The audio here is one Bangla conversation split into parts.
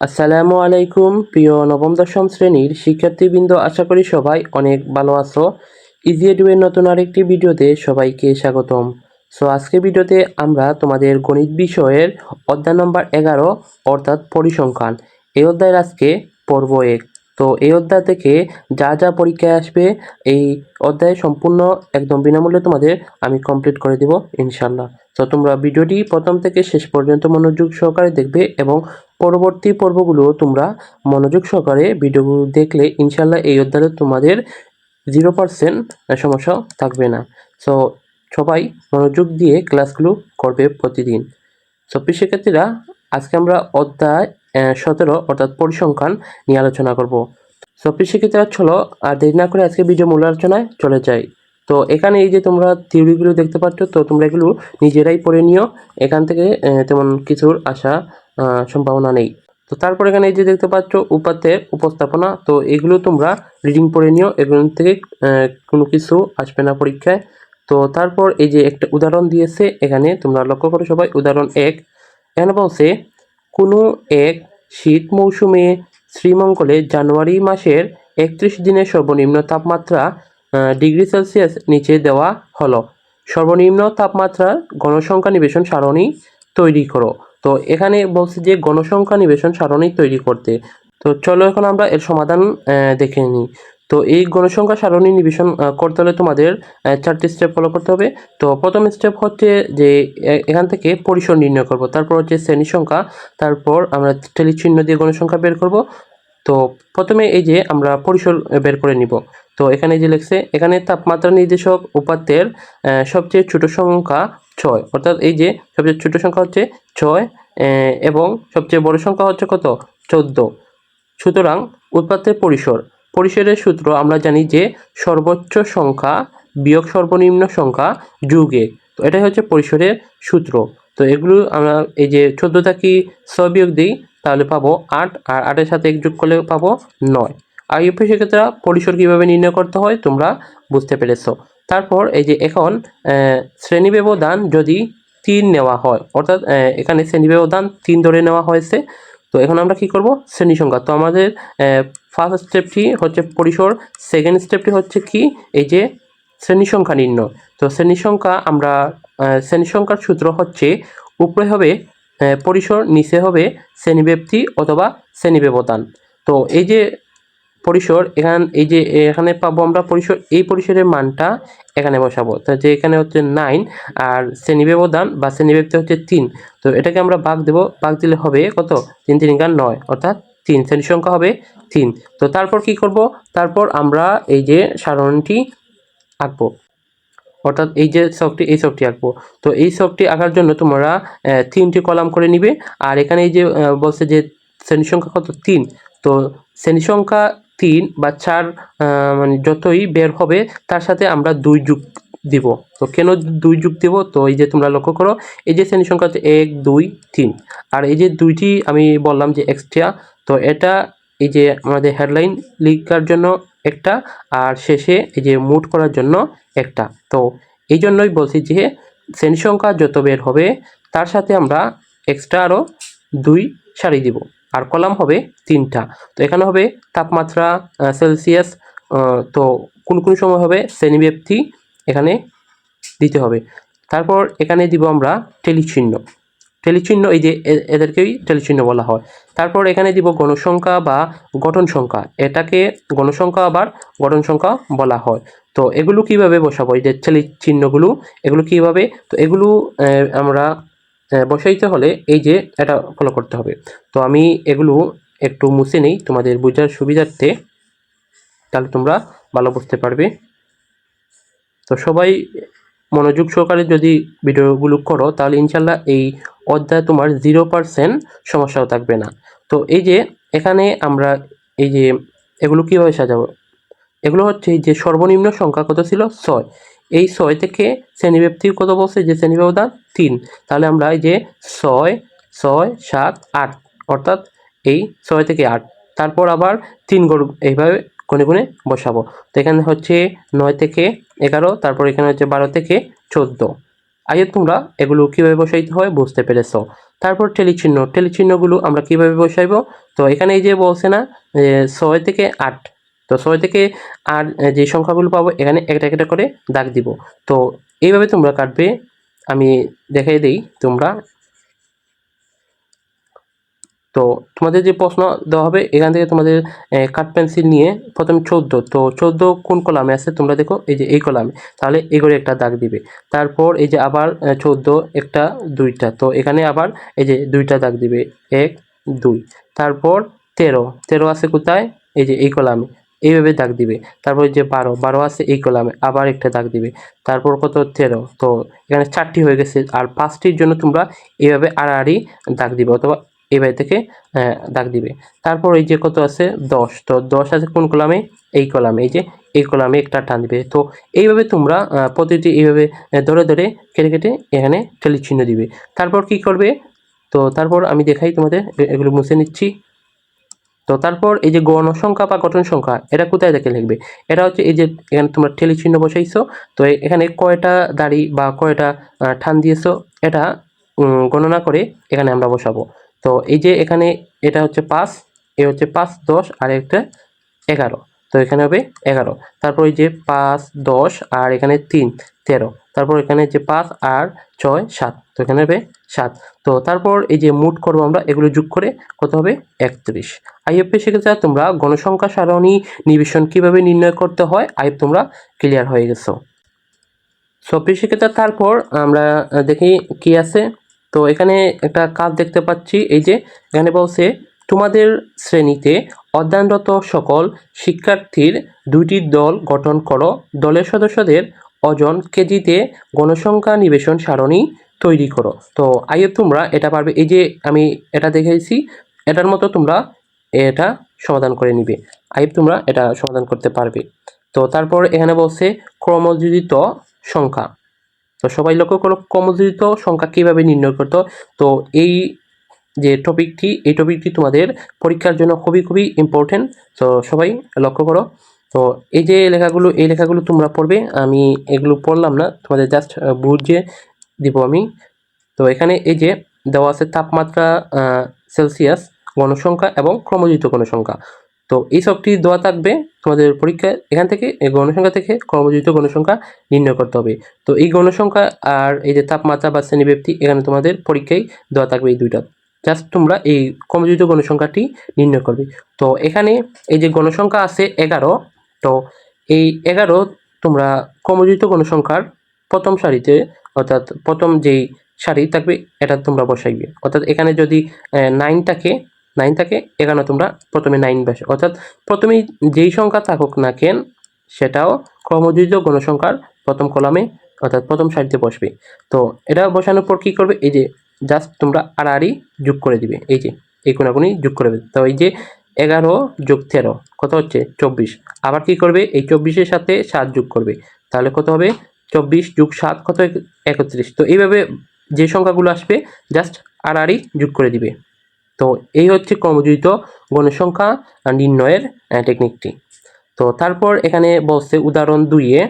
আসসালামু আলাইকুম, প্রিয় নবম দশম শ্রেণির শিক্ষার্থীবৃন্দ, আশা করি সবাই অনেক ভালো আছো। ইজি এডুয়ের নতুন আরেকটি ভিডিওতে সবাইকে স্বাগতম। সো আজকে ভিডিওতে আমরা তোমাদের গণিত বিষয়ের অধ্যায় নম্বর এগারো, অর্থাৎ পরিসংখ্যান, এই অধ্যায়ের আজকে পর্ব এক। তো, এই অধ্যায় থেকে যা যা পরীক্ষায় আসবে, এই অধ্যায় সম্পূর্ণ একদম বিনামূল্যে তোমাদের আমি কমপ্লিট করে দেব ইনশাল্লাহ তো তোমরা ভিডিওটি প্রথম থেকে শেষ পর্যন্ত মনোযোগ সহকারে দেখবে এবং পরবর্তী পর্বগুলো তোমরা মনোযোগ সহকারে ভিডিওগুলো দেখলে ইনশাল্লাহ এই অধ্যায়ে তোমাদের জিরো পার্সেন্ট সমস্যা থাকবে না। সো সবাই মনোযোগ দিয়ে ক্লাসগুলো করবে প্রতিদিন। সো শিক্ষার্থীরা আজকে আমরা অধ্যায় সতেরো অর্থাৎ পরিসংখ্যান নিয়ে আলোচনা করব। সো শিক্ষার্থীরা চলো আর দেরি না করে আজকে ভিডিও মূল আলোচনায় চলে যাই। তো, এখানে এই যে তোমরা থিওরিগুলো দেখতে পাচ্ছ, তো তোমরা এগুলো নিজেরাই পড়ে নিও। এখান থেকে তেমন কিছুর আশা সম্ভাবনা নেই। তো তারপর এখানে এই যে দেখতে পাচ্ছ উপাত্তের উপস্থাপনা, তো এগুলো তোমরা রিডিং পড়ে নিও এগুলো থেকে কোনো কিছু আসবে না পরীক্ষায়। তো তারপর এই যে একটা উদাহরণ দিয়েছে, এখানে তোমরা লক্ষ্য করো সবাই, উদাহরণ এক। এখানে বলছে, কোনো এক শীত মৌসুমে শ্রীমঙ্গলে জানুয়ারি মাসের একত্রিশ দিনের সর্বনিম্ন তাপমাত্রা ডিগ্রি সেলসিয়াস নিচে দেওয়া হলো। সর্বনিম্ন তাপমাত্রার গণসংখ্যা নিবেশন সারণী তৈরি করো। তো এখানে বলছে যে গণসংখ্যা নিবেশন সারণী তৈরি করতে। তো চলো এখন আমরা এর সমাধান দেখে নিই। তো এই গণসংখ্যা সারণী নিবেশন করতে হলে তোমাদের চারটি স্টেপ ফলো করতে হবে। তো প্রথম স্টেপ হচ্ছে যে এখান থেকে পরিসর নির্ণয় করব। তারপর হচ্ছে শ্রেণি সংখ্যা, তারপর আমরা চিহ্ন দিয়ে গণসংখ্যা বের করব। তো প্রথমে এই যে আমরা পরিসর বের করে নিব। তো এখানে যে লিখছে, এখানে তাপমাত্রা নির্দেশক, উপাত্তের সবচেয়ে ছোট সংখ্যা ছয়। অর্থাৎ এই যে সবচেয়ে ছোট সংখ্যা হচ্ছে ছয় এবং সবচেয়ে বড় সংখ্যা হচ্ছে কত? চোদ্দ। সুতরাং উৎপাত্তের পরিসর। পরিসরের সূত্র আমরা জানি যে সর্বোচ্চ সংখ্যা বিয়োগ সর্বনিম্ন সংখ্যা যুগে। তো এটাই হচ্ছে পরিসরের সূত্র। তো এগুলো আমরা এই যে চোদ্দোটা কি ছয় বিয়োগ দিই, তাহলে পাবো আট, আর আটের সাথে এক যোগ করলে পাবো নয়। আর ইউপি সেক্ষেত্রে পরিসর কীভাবে নির্ণয় করতে হয়, তোমরা বুঝতে পেরেছ। তারপর এই যে এখন শ্রেণি ব্যবধান যদি তিন নেওয়া হয়, অর্থাৎ এখানে শ্রেণি ব্যবধান তিন ধরে নেওয়া হয়েছে, তো এখন আমরা কি করব? শ্রেণি সংখ্যা। তো আমাদের ফার্স্ট স্টেপটি হচ্ছে পরিসর সেকেন্ড স্টেপটি হচ্ছে কি? এই যে শ্রেণি সংখ্যা নির্ণয়। তো শ্রেণি সংখ্যা আমরা শ্রেণি সংখ্যার সূত্র হচ্ছে, উপরে হবে পরিসর, নিচে হবে শ্রেণীব্যাপ্তি অথবা শ্রেণি ব্যবধান তো এই যে পরিসর, এখান এই যে এখানে পাবো আমরা পরিসর, এই পরিসরের মানটা এখানে বসাবো। তো যে এখানে হচ্ছে নাইন আর শ্রেণি ব্যবধান বা শ্রেণীব্যাপ্তি হচ্ছে তিন। তো এটাকে আমরা ভাগ দেব ভাগ দিলে হবে কত? তিন তিন গান নয়, অর্থাৎ তিন। শ্রেণি সংখ্যা হবে তিন। তো তারপর কি করব? তারপর আমরা এই যে সারণটি আঁকবো। অর্থাৎ এই যে সবটি, এই সবটি আঁকবো। তো এই সবটি আঁকার জন্য তোমরা তিনটি কলাম করে নিবে। আর এখানে এই যে বলছে যে শ্রেণি সংখ্যা কত? তিন। তো শ্রেণি সংখ্যা তিন বা চার মানে যতই বের হবে, তার সাথে আমরা দুই যুগ দিব। তো কেন দুই যুগ দিব? তো এই যে তোমরা লক্ষ্য করো, এই যে শ্রেণি সংখ্যা হচ্ছে এক, দুই, তিন। আর এই যে দুইটি আমি বললাম যে এক্সট্রা তো এটা এই যে আমাদের হেডলাইন লিখার জন্য একটা, আর শেষে এই যে মুট করার জন্য একটা। তো এই জন্যই বলছি যে শ্রেণি সংখ্যা যত বের হবে, তার সাথে আমরা এক্সট্রা আরও দুই সারি দিব। আর কলাম হবে তিনটা। তো এখানে হবে তাপমাত্রা সেলসিয়াস তো কোন কোন সময় হবে? শ্রেণীব্যাপ্তি এখানে দিতে হবে। তারপর এখানে দিব আমরা টেলিচিহ্ন। টেলিচিহ্ন, এই যে এদেরকেই টেলিচিহ্ন বলা হয়। তারপর এখানে দিব গণসংখ্যা বা গঠন সংখ্যা। এটাকে গণসংখ্যা আবার গঠন সংখ্যা বলা হয়। তো এগুলো কীভাবে বসাবো? এই যে টেলি চিহ্নগুলো এগুলো কীভাবে? তো এগুলো আমরা বসাইতে হলে এই যে এটা ফলো করতে হবে। তো আমি এগুলো একটু মুছে নেই, তোমাদের বোঝার সুবিধার্থে। তাহলে তোমরা ভালো বুঝতে পারবে। তো সবাই মনোযোগ সহকারে যদি ভিডিওগুলো করো, তাহলে ইনশাল্লাহ এই অধ্যায় তোমার জিরো পার্সেন্ট সমস্যাও থাকবে না। তো এই যে এখানে আমরা এই যে এগুলো কীভাবে সাজাবো? এগুলো হচ্ছে যে সর্বনিম্ন সংখ্যা কত ছিল? ছয়। এই ছয় থেকে শ্রেণীব্যাপ্তি কত বলছে? যে শ্রেণি ব্যবধান তিন। তাহলে আমরা এই যে ছয় ছয়, সাত, আট, অর্থাৎ এই ছয় থেকে আট, তারপর আবার তিন গড় এইভাবে কোণে কোণে বসাবো। তো এখানে হচ্ছে নয় থেকে এগারো, তারপর এখানে হচ্ছে বারো থেকে চোদ্দ। আগে তোমরা এগুলো কীভাবে বসাইতে হয় বুঝতে পেরেছ। তারপর টেলিচিহ্ন, টেলিচিহ্নগুলো আমরা কীভাবে বসাইবো? তো এখানে এই যে বলছে না ছয় থেকে আট তো ছয় থেকে আর যে সংখ্যাগুলো পাবো, এখানে একটা একটা করে দাগ দিব। তো এইভাবে তোমরা কাটবে। আমি দেখাই দিই তোমরা। তো তোমাদের যে প্রশ্ন দেওয়া হবে, এখান থেকে তোমাদের কাট পেন্সিল নিয়ে প্রথম চোদ্দ। তো চোদ্দ কোন কলামে আছে তোমরা দেখো, এই যে এই কলামে। তাহলে এগুলো একটা দাগ দিবে। তারপর এই যে আবার চোদ্দ, একটা, দুইটা। তো এখানে আবার এই যে দুইটা দাগ দিবে। এক, দুই। তারপর তেরো। তেরো আছে কোথায়? এই যে এই কলামে। এইভাবে দাগ দিবে। তারপর যে বারো বারো আছে এই কলামে আবার একটা দাগ দিবে। তারপর কত? তেরো। তো এখানে চারটি হয়ে গেছে। আর পাঁচটির জন্য তোমরা এইভাবে আড়াআড়ি দাগ দিবে অথবা এই বাড়ি থেকে দাগ দিবে। তারপর এই যে কত আছে? দশ। তো দশ আছে কোন কলামে? এই কলামে। এই যে এই কলামে একটা টান দিবে। তো এইভাবে তোমরা প্রতিটি এইভাবে ধরে ধরে, কেটে কেটে এখানে চিহ্ন দিবে। তারপর কি করবে? তো তারপর আমি দেখাই তোমাদের এগুলো মুছে নিচ্ছি। তো তারপর এই যে গণ সংখ্যা বা গঠন সংখ্যা এটা কোথায় দেখে লিখবে? এটা হচ্ছে এই যে এখানে তোমরা ঠেলি চিহ্ন বসাইছো, তো এখানে কয়টা দাড়ি বা কয়টা ঠান দিয়েছ, এটা গণনা করে এখানে আমরা বসাবো। তো এই যে এখানে এটা হচ্ছে পাঁচ, এ হচ্ছে পাঁচ, দশ, আর একটা এগারো। তো এখানে হবে এগারো। তারপর এই যে পাঁচ, দশ, আর এখানে তিন, তেরো। তারপর এখানে যে পাঁচ, আর ছয়, সাত। তো এখানে হবে সাত। তো তারপর এই যে মুট করব আমরা, এগুলো যোগ করে কত হবে? একত্রিশ। আইএফপি শিখেছে তোমরা গণসংখ্যা সারণী নিবেশন কীভাবে নির্ণয় করতে হয়, আইএফ তোমরা ক্লিয়ার হয়ে গেছো। সো শিক্ষিতা তারপর আমরা দেখি কি আছে। তো এখানে একটা কাজ দেখতে পাচ্ছি, এই যে এখানে বলছে, তোমাদের শ্রেণীতে অধ্যয়নরত সকল শিক্ষার্থীর দুইটি দল গঠন করো। দলের সদস্যদের ওজন কেজিতে গণসংখ্যা নিবেশন সারণী তৈরি করো। তো আইয়ে তোমরা এটা পারবে। এই যে আমি এটা দেখেছি, এটার মতো তোমরা এটা সমাধান করে নিবে। আইব, তোমরা এটা সমাধান করতে পারবে। তো তারপর এখানে বলছে ক্রমযোজিত সংখ্যা। তো সবাই লক্ষ্য করো, ক্রমযোজিত সংখ্যা কীভাবে নির্ণয় করতো? তো এই যে টপিকটি, এই টপিকটি তোমাদের পরীক্ষার জন্য খুবই খুবই ইম্পর্টেন্ট তো সবাই লক্ষ্য করো। তো এই যে লেখাগুলো, এই লেখাগুলো তোমরা পড়বে, আমি এগুলো পড়লাম না, তোমাদের জাস্ট বুঝিয়ে দিব আমি। তো এখানে এই যে দেওয়া আছে তাপমাত্রা সেলসিয়াস। গণসংখ্যা এবং ক্রমযুক্ত গণসংখ্যা। তো এই সবটি দেওয়া থাকবে তোমাদের পরীক্ষায়। এখান থেকে এই গণসংখ্যা থেকে ক্রমযুক্ত গণসংখ্যা নির্ণয় করতে হবে। তো এই গণসংখ্যা আর এই যে তাপমাত্রা বা শ্রেণীব্যক্তি এখানে তোমাদের পরীক্ষায় দেওয়া থাকবে এই দুইটা। জাস্ট তোমরা এই ক্রমযুক্ত গণসংখ্যাটি নির্ণয় করবে। তো এখানে এই যে গণসংখ্যা আছে এগারো, তো এই এগারো তোমরা ক্রমযুক্ত গণসংখ্যার প্রথম সারিতে, অর্থাৎ প্রথম যেই সারি থাকবে, এটা তোমরা বসাইবে। অর্থাৎ এখানে যদি নাইন থাকে নাইন থাকে এখানে তোমরা প্রথমে নাইন বসে অর্থাৎ প্রথমে যেই সংখ্যা থাকুক না কেন, সেটাও ক্রমযুক্ত গণসংখ্যার প্রথম কলামে, অর্থাৎ প্রথম সারিতে বসবে। তো এটা বসানোর পর কী করবে? এই যে জাস্ট তোমরা আড়াআড়ি যোগ করে দিবে, এই যে এই কোনাগুনি যোগ করে দেবে। তো এই যে এগারো যোগ তেরো, কত হচ্ছে? চব্বিশ। আবার কি করবে? এই চব্বিশের সাথে সাত যোগ করবে। তাহলে কত হবে? চব্বিশ যোগ সাত, কত? একত্রিশ। তো এইভাবে যে সংখ্যাগুলো আসবে জাস্ট আড়াআড়ি যোগ করে দিবে। তো এই হচ্ছে ক্রমযুক্ত গণসংখ্যা নির্ণয়ের টেকনিকটি তো তারপর এখানে বলছে উদাহরণ দুইয়ে,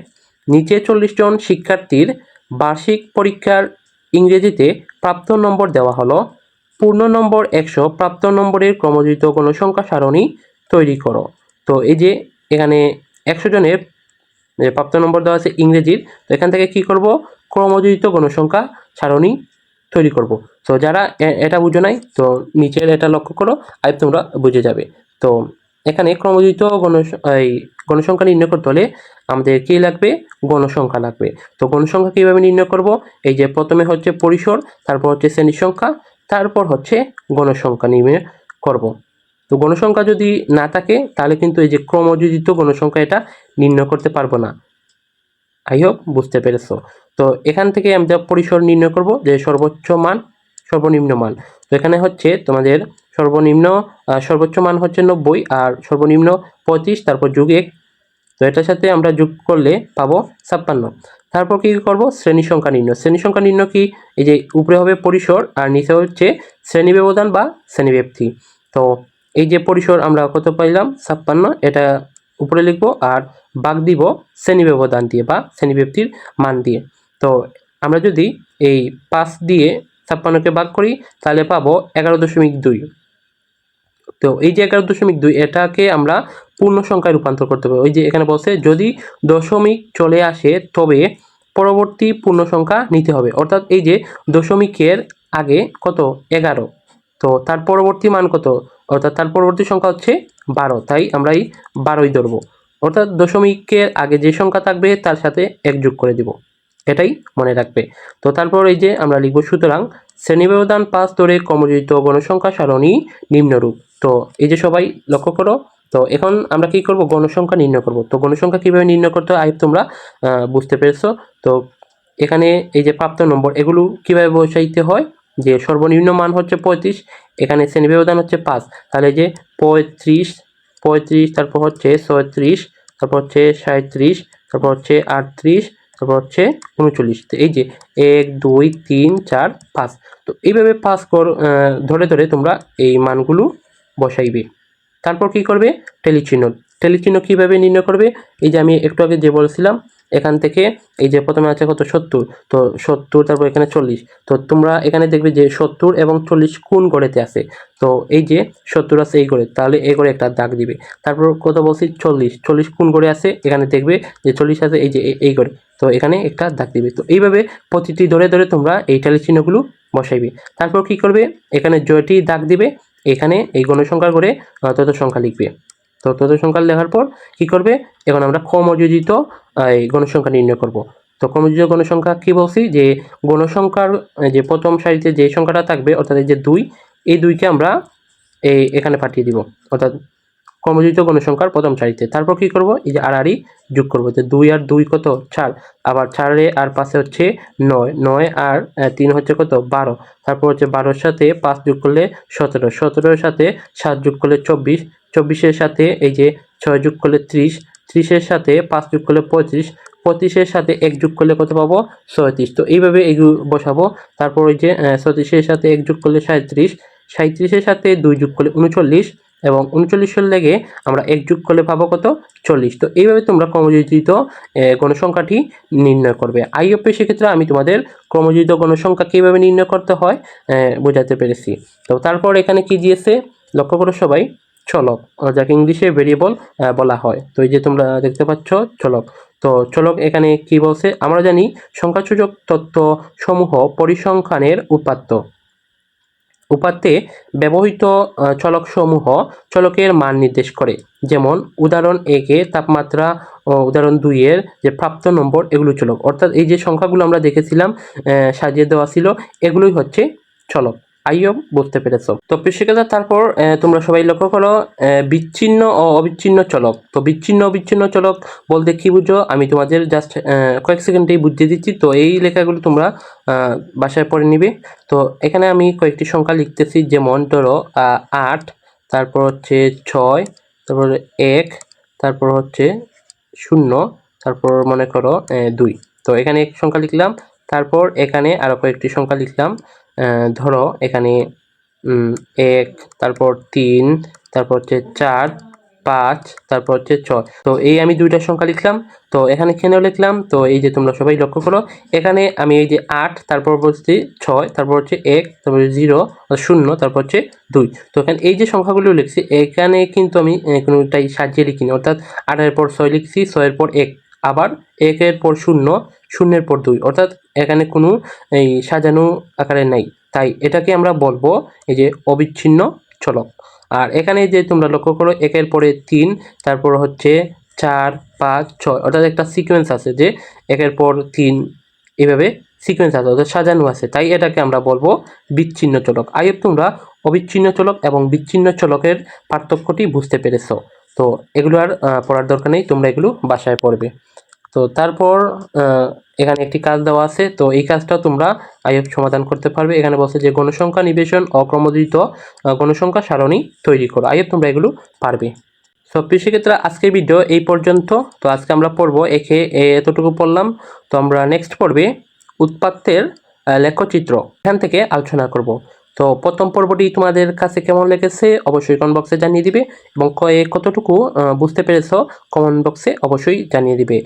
নিচে চল্লিশ জন শিক্ষার্থীর বার্ষিক পরীক্ষার ইংরেজিতে প্রাপ্ত নম্বর দেওয়া হলো। পূর্ণ নম্বর একশো, প্রাপ্ত নম্বরের ক্রমযুক্ত গণসংখ্যা সারণী তৈরি করো। তো এই যে এখানে একশো জনের প্রাপ্ত নম্বর দেওয়া আছে ইংরেজির, তো এখান থেকে কি করব? ক্রমযুক্ত গণসংখ্যা সারণী তৈরি করব। তো যারা এটা বুঝো নাই, তো নিচের এটা লক্ষ্য করো আর তোমরা বুঝে যাবে। তো এখানে ক্রমযুক্ত গণ এই গণসংখ্যা নির্ণয় করতে হলে আমাদের কী লাগবে? গণসংখ্যা লাগবে। তো গণসংখ্যা কীভাবে নির্ণয় করব? এই যে প্রথমে হচ্ছে পরিসর, তারপর হচ্ছে শ্রেণির সংখ্যা, তারপর হচ্ছে গণসংখ্যা নির্ণয় করব। তো গণসংখ্যা যদি না থাকে, তাহলে কিন্তু এই যে ক্রমযোজিত গণসংখ্যা এটা নির্ণয় করতে পারব না। আই হোপ বুঝতে পেরেছ। তো এখান থেকে আমরা পরিসর নির্ণয় করব যে সর্বোচ্চ মান, সর্বনিম্ন মান। তো এখানে হচ্ছে তোমাদের সর্বনিম্ন সর্বোচ্চ মান হচ্ছে নব্বই আর সর্বনিম্ন পঁয়ত্রিশ, তারপর যুগ এক। তো এটার সাথে আমরা যোগ করলে পাবো ছাপ্পান্ন। তারপর কি করব? শ্রেণি সংখ্যা নির্ণয়। শ্রেণি সংখ্যা নির্ণয় কি? এই যে উপরে হবে পরিসর আর নিচে হচ্ছে শ্রেণি ব্যবধান বা শ্রেণীব্যাপ্তি তো এই যে পরিসর আমরা কত পাইলাম? ছাপ্পান্ন। এটা উপরে লিখব আর বাগ দিব শ্রেণি ব্যবধান দিয়ে বা শ্রেণীব্যাপ্তির মান দিয়ে। তো আমরা যদি এই পাঁচ দিয়ে ছাপ্পান্নকে ভাগ করি, তাহলে পাবো এগারো দশমিক দুই। তো এই যে এগারো দশমিক দুই, এটাকে আমরা পূর্ণ সংখ্যায় রূপান্তর করতে পারি ওই যে এখানে বলছে, যদি দশমিক চলে আসে, তবে পরবর্তী পূর্ণ সংখ্যা নিতে হবে। অর্থাৎ এই যে দশমিকের আগে কত? এগারো। তো তার পরবর্তী মান কত? অর্থাৎ তার পরবর্তী সংখ্যা হচ্ছে বারো। তাই আমরা এই বারোই ধরবো। অর্থাৎ দশমিকের আগে যে সংখ্যা থাকবে, তার সাথে এক যোগ করে দিব। এটাই মনে রাখবে। তো তারপর এই যে আমরা লিখব, সুতরাং শ্রেণি ব্যবধান পাঁচ ধরে কমযোজিত গণসংখ্যা সারণী নিম্নরূপ। তো এই যে সবাই লক্ষ্য করো, তো এখন আমরা কি করব? গণসংখ্যা নির্ণয় করব। তো গণসংখ্যা কীভাবে নির্ণয় করতে হয় তোমরা বুঝতে পেরেছ? তো এখানে এই যে প্রাপ্ত নম্বর, এগুলো কীভাবে বসাইতে হয়? যে সর্বনিম্ন মান হচ্ছে পঁয়ত্রিশ, এখানে শ্রেণি ব্যবধান হচ্ছে পাঁচ। তাহলে যে পঁয়ত্রিশ পঁয়ত্রিশ, তারপর হচ্ছে ছয়ত্রিশ, তারপর হচ্ছে সাঁত্রিশ তারপর হচ্ছে আটত্রিশ তারপর হচ্ছে উনচল্লিশ। তো এই যে এক, দুই, তিন, চার, পাঁচ। তো এইভাবে পাস কর ধরে ধরে তোমরা এই মানগুলো বসাইবে। তারপর কি করবে? টেলিচিহ্ন। টেলিচিহ্ন কীভাবে নির্ণয় করবে? এই যে আমি একটু আগে যে বলছিলাম এখান থেকে এই যে প্রথমে আছে কত? সত্তর। তো সত্তর, তারপর এখানে চল্লিশ। তো তোমরা এখানে দেখবে যে সত্তর এবং চল্লিশ কোন গড়েতে আছে? তো এই যে সত্তর আছে এই গড়ে, তাহলে এই গড়ে একটা দাগ দিবে। তারপর কত বলছি? চল্লিশ। চল্লিশ কোন গড়ে আছে? এখানে দেখবে যে চল্লিশ আছে এই যে এই গড়ে। তো এখানে একটা দাগ দিবে। তো এইভাবে প্রতিটি ধরে ধরে তোমরা এই টালি চিহ্নগুলো বসাইবে। তারপর কি করবে? এখানে জয়টি দাগ দিবে। এখানে এই গণসংখ্যার করে তত সংখ্যা লিখবে। তো তত সংখ্যা লেখার পর কি করবে? এখন আমরা ক্রমযোজিত এই গণসংখ্যা নির্ণয় করব। তো ক্রমযোজিত গণসংখ্যা কি বলছি? যে গণসংখ্যার যে প্রথম সারিতে যে সংখ্যাটা থাকবে, অর্থাৎ যে দুই, এই দুইকে আমরা, এই, এখানে পাঠিয়ে দিব। অর্থাৎ ক্রমযোজিত গণসংখ্যার প্রথম সারিতে। তারপর কি করব? এই যে আড়াআড়ি যোগ করব। যে দুই আর দুই কত? চার। আবার চারে আর পাশে হচ্ছে নয়। নয় আর তিন হচ্ছে কত? বারো। তারপর হচ্ছে বারোর সাথে পাঁচ যোগ করলে সতেরো। সতেরোর সাথে সাত যোগ করলে চব্বিশ। চব্বিশের সাথে এই যে ছয় যোগ করলে ত্রিশ। ত্রিশের সাথে পাঁচ যোগ করলে পঁয়ত্রিশ। পঁয়ত্রিশের সাথে এক যোগ করলে কত পাবো? ছয়ত্রিশ। তো এইভাবে এগুলো বসাবো। তারপর ওই যে ছত্রিশের সাথে এক যোগ করলে সাঁত্রিশ সাঁত্রিশের সাথে দুই যোগ করলে উনচল্লিশ। এবং উনচল্লিশের লেগে আমরা এক যোগ করলে পাবো কত? চল্লিশ। তো এইভাবে তোমরা ক্রমযোজিত গণসংখ্যাটি নির্ণয় করবে। আইএফএ সেক্ষেত্রে আমি তোমাদের ক্রমযোজিত গণসংখ্যা কীভাবে নির্ণয় করতে হয় বোঝাতে পেরেছি। তো তারপর এখানে কি দিয়েছে? লক্ষ্য করো সবাই, চলক। যাকে ইংলিশে ভেরিয়েবল বলা হয়। তো এই যে তোমরা দেখতে পাচ্ছ, চলক। তো চলক এখানে কি বলছে? আমরা জানি সংখ্যাসূচক তত্ত্ব সমূহ পরিসংখ্যানের উপাত্ত উপাত্তে ব্যবহৃত চলক চলকসমূহ চলকের মান নির্দেশ করে। যেমন উদাহরণ একে তাপমাত্রা উদাহরণ দুইয়ের যে প্রাপ্ত নম্বর, এগুলো চলক। অর্থাৎ এই যে সংখ্যাগুলো আমরা দেখেছিলাম সাজিয়ে দেওয়া ছিল, এগুলোই হচ্ছে চলক। আইও বুঝতে পেরেছ। তো কৃষিকাজা তারপর তোমরা সবাই লক্ষ্য করো বিচ্ছিন্ন ও অবিচ্ছিন্ন চলক। তো বিচ্ছিন্ন, অবিচ্ছিন্ন চলক বলতে কি বুঝো? আমি তোমাদের জাস্ট কয়েক সেকেন্ডেই বুঝিয়ে দিচ্ছি। তো এই লেখাগুলো তোমরা বাসায় পড়ে নিবে। তো এখানে আমি কয়েকটি সংখ্যা লিখতেছি, যেমন ধরো আট, তারপর হচ্ছে ছয়, তারপর এক, তারপর হচ্ছে শূন্য, তারপর মনে করো দুই। তো এখানে এক সংখ্যা লিখলাম, তারপর এখানে আরও কয়েকটি সংখ্যা লিখলাম। ধরো এখানে এক, তারপর তিন, তারপর হচ্ছে চার, পাঁচ, তারপর হচ্ছে ছয়। তো এই আমি দুইটা সংখ্যা লিখলাম, তো এখানে কেন লিখলাম? তো এই যে তোমরা সবাই লক্ষ্য করো, এখানে আমি এই যে আট, তারপর বলছি ছয়, তারপর হচ্ছে এক, তারপর জিরো শূন্য, তারপর হচ্ছে দুই। তো এখানে এই যে সংখ্যাগুলো লিখছি, এখানে কিন্তু আমি কোনোটাই সাজিয়ে লিখিনি। অর্থাৎ আটের পর ছয় লিখছি, ছয়ের পর এক। আবার একের পর শূন্য শূন্যের পর দুই। অর্থাৎ এখানে কোনো এই সাজানো আকারে নাই। তাই এটাকে আমরা বলব এই যে অবিচ্ছিন্ন চলক। আর এখানে যে তোমরা লক্ষ্য করো, একের পরে তিন, তারপর হচ্ছে চার, পাঁচ, ছয়, অর্থাৎ একটা সিকোয়েন্স আছে যে একের পর তিন এভাবে সিকোয়েন্স আছে, অর্থাৎ সাজানো আছে। তাই এটাকে আমরা বলব বিচ্ছিন্ন চলক। আইব তোমরা অবিচ্ছিন্ন চলক এবং বিচ্ছিন্ন চলকের পার্থক্যটি বুঝতে পেরেছ। তো এগুলো আর পড়ার দরকার নেই, তোমরা এগুলো বাসায় পড়বে। তো তারপর এখানে একটি কাজ দেওয়া আছে। তো এই কাজটা তোমরা আইএফ সমাধান করতে পারবে। এখানে বলছে যে, গণসংখ্যা নিবেশন, অক্রমোদিত গণসংখ্যা সারণী তৈরি করো। আইএফ তোমরা এগুলো পারবে। সো সেক্ষেত্রে আজকের ভিডিও এই পর্যন্ত। তো আজকে আমরা পড়ব একে এতটুকু পড়লাম। তো আমরা নেক্সট পড়বে উৎপাত্তের লেখচিত্র। এখান থেকে আলোচনা করব। তো প্রথম পর্বটি তোমাদের কাছে কেমন লেগেছে অবশ্যই কমেন্ট বক্সে জানিয়ে দিবে এবং কয়ে কতটুকু বুঝতে পেরেছ কমেন্ট বক্সে অবশ্যই জানিয়ে দিবে।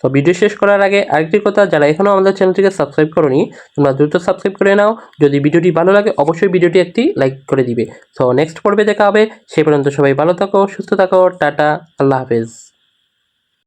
তো ভিডিও শেষ করার আগে আরেকটি কথা, যারা এখনও আমাদের চ্যানেলটিকে সাবস্ক্রাইব করনি, তোমরা দ্রুত সাবস্ক্রাইব করে নাও। যদি ভিডিওটি ভালো লাগে, অবশ্যই ভিডিওটি একটি লাইক করে দিবে। তো নেক্সট পর্বে দেখা হবে। সে পর্যন্ত সবাই ভালো থাকো, সুস্থ থাকো, টাটা, আল্লাহ হাফেজ।